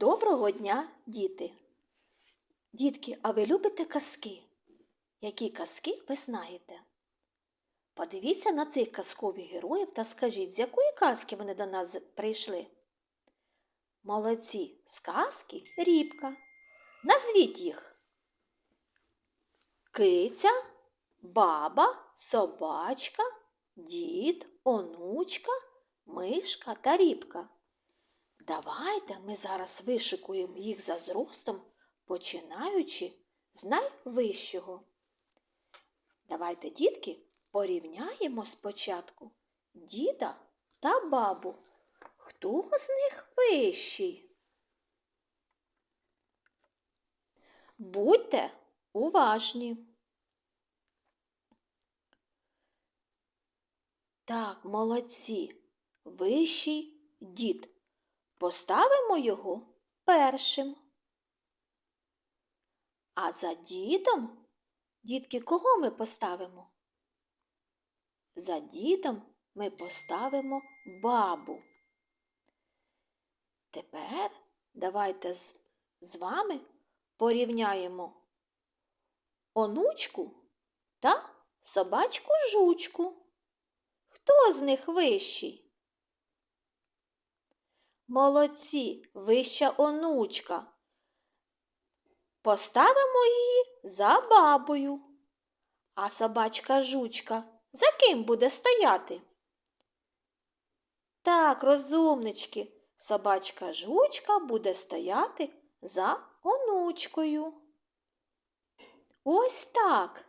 Доброго дня, діти! Дітки, а ви любите казки? Які казки ви знаєте? Подивіться на цих казкових героїв та скажіть, з якої казки вони до нас прийшли? Молодці, сказки Рібка. Назвіть їх. Киця, баба, собачка, дід, онучка, мишка та рібка. Давайте ми зараз вишикуємо їх за зростом, починаючи з найвищого. Давайте, дітки, порівняємо спочатку діда та бабу. Хто з них вищий? Будьте уважні. Так, молодці, вищий дід. Поставимо його першим. А за дідом, дітки, кого ми поставимо? За дідом ми поставимо бабу. Тепер давайте з, з вами порівняємо онучку та собачку жучку. Хто з них вищий? Молодці, вища онучка. Поставимо її за бабою. А собачка жучка за ким буде стояти? Так, розумнички, собачка жучка буде стояти за онучкою. Ось так.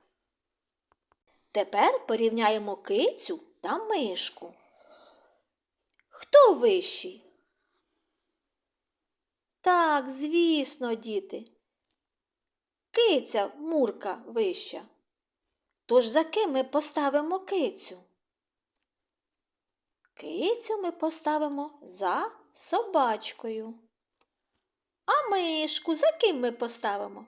Тепер порівняємо кицю та мишку. Хто вищий? Так, звісно, діти. Киця мурка вища. Тож за ким ми поставимо кицю? Кицю ми поставимо за собачкою. А мишку за ким ми поставимо?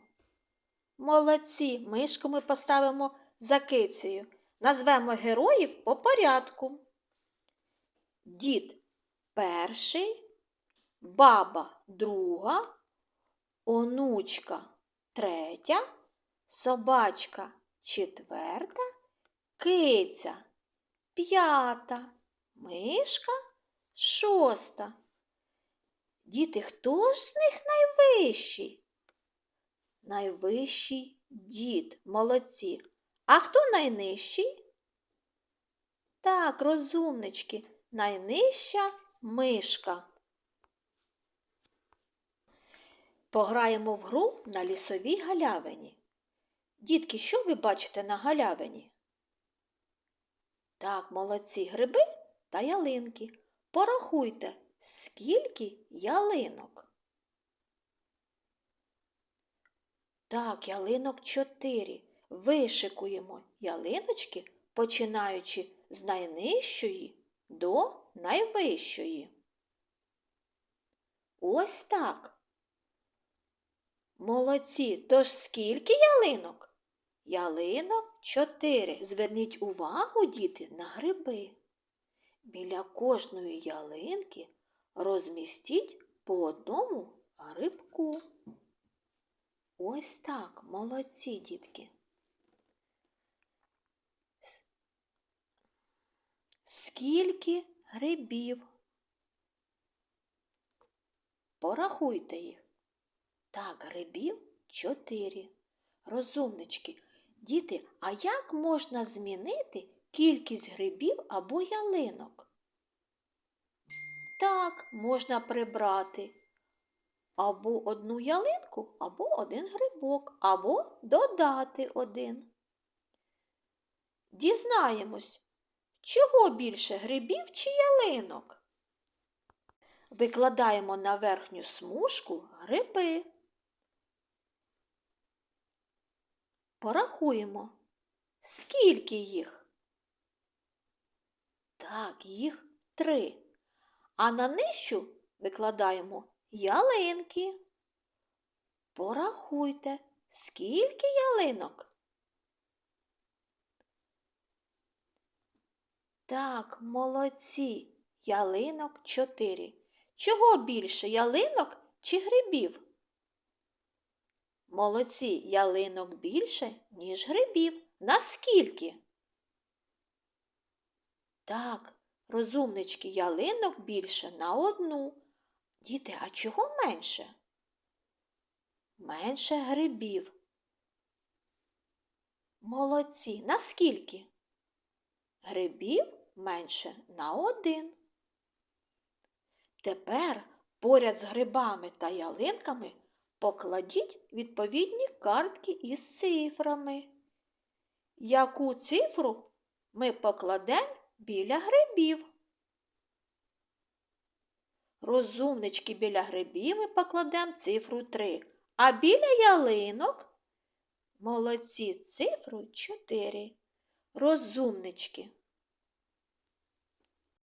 Молодці, мишку ми поставимо за кицею. Назвемо героїв по порядку. Дід перший, баба друга, онучка третя, собачка четверта, киця п'ята, мишка шоста. Діти, хто ж з них найвищий? Найвищий дід, молодці. А хто найнижчий? Так, розумнички, найнижча мишка. Пограємо в гру на лісовій галявині. Дітки, що ви бачите на галявині? Так, молодці гриби та ялинки. Порахуйте, скільки ялинок. Так, ялинок чотири. Вишикуємо ялиночки, починаючи з найнижчої до найвищої. Ось так. Молодці, тож скільки ялинок? Ялинок чотири. Зверніть увагу, діти, на гриби. Біля кожної ялинки розмістіть по одному грибку. Ось так, молодці, дітки. Скільки грибів? Порахуйте їх. Так, грибів чотири. Розумнички. Діти, а як можна змінити кількість грибів або ялинок? Так, можна прибрати або одну ялинку, або один грибок, або додати один. Дізнаємось, чого більше грибів чи ялинок? Викладаємо на верхню смужку гриби. Порахуємо, скільки їх? Так, їх три. А на нижчу викладаємо ялинки. Порахуйте, скільки ялинок? Так, молодці, ялинок чотири. Чого більше ялинок чи грибів? Молодці, ялинок більше, ніж грибів. Наскільки? Так, розумнички, ялинок більше на одну. Діти, а чого менше? Менше грибів. Молодці. Наскільки? Грибів менше на один. Тепер поряд з грибами та ялинками покладіть відповідні картки із цифрами. Яку цифру ми покладемо біля грибів? Розумнички біля грибів ми покладемо цифру 3, а біля ялинок молодці цифру 4. Розумнички.